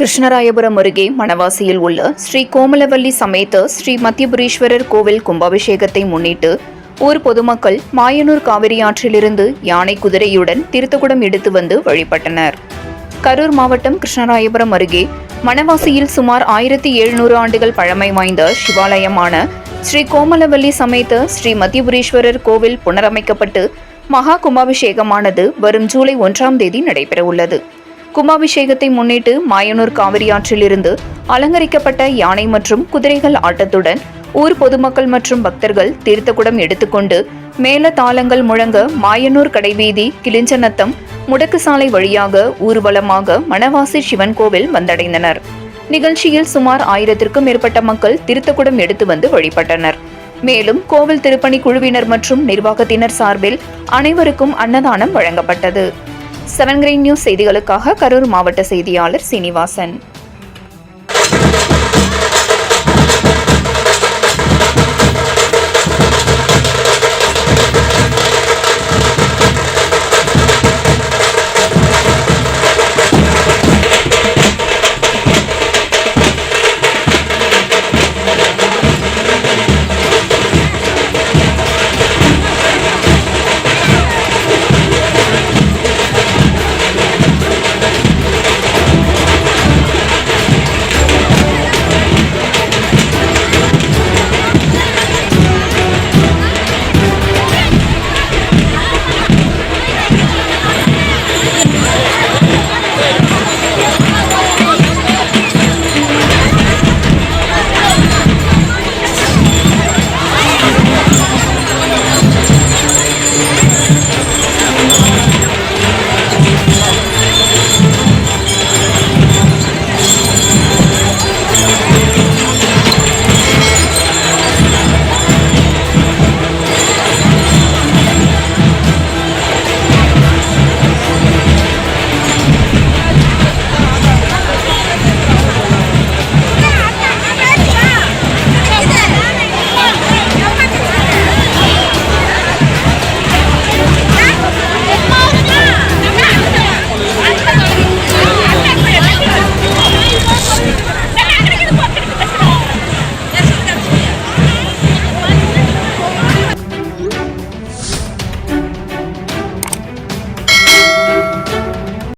கிருஷ்ணராயபுரம் அருகே மணவாசியில் உள்ள ஸ்ரீ கோமலவல்லி சமேத ஸ்ரீ மத்தியபுரீஸ்வரர் கோவில் கும்பாபிஷேகத்தை முன்னிட்டு ஊர் பொதுமக்கள் மாயனூர் காவிரி ஆற்றிலிருந்து யானை குதிரையுடன் திருத்தகுடம் எடுத்து வந்து வழிபட்டனர். கரூர் மாவட்டம் கிருஷ்ணராயபுரம் அருகே மணவாசியில் சுமார் ஆயிரத்தி எழுநூறு ஆண்டுகள் பழமை வாய்ந்த சிவாலயமான ஸ்ரீ கோமலவல்லி சமேத ஸ்ரீ மத்தியபுரீஸ்வரர் கோவில் புனரமைக்கப்பட்டு மகா கும்பாபிஷேகமானது வரும் ஜூலை ஒன்றாம் தேதி நடைபெறவுள்ளது. கும்பாபிஷேகத்தை முன்னிட்டு மாயனூர் காவிரியாற்றிலிருந்து அலங்கரிக்கப்பட்ட யானை மற்றும் குதிரைகள் ஆட்டத்துடன் ஊர் பொதுமக்கள் மற்றும் பக்தர்கள் தீர்த்தக்குடம் எடுத்துக்கொண்டு மேல தாளங்கள் முழங்க மாயனூர் கடைவீதி கிளிஞ்சநத்தம் முடக்கு சாலை வழியாக ஊர்வலமாக மணவாசி சிவன் கோவில் வந்தடைந்தனர். நிகழ்ச்சியில் சுமார் ஆயிரத்திற்கும் மேற்பட்ட மக்கள் திருத்தக்குடம் எடுத்து வந்து வழிபட்டனர். மேலும் கோவில் திருப்பணி குழுவினர் மற்றும் நிர்வாகத்தினர் சார்பில் அனைவருக்கும் அன்னதானம் வழங்கப்பட்டது. செவன் கிரீன் நியூஸ் செய்திகளுக்காக கரூர் மாவட்ட செய்தியாளர் சீனிவாசன்.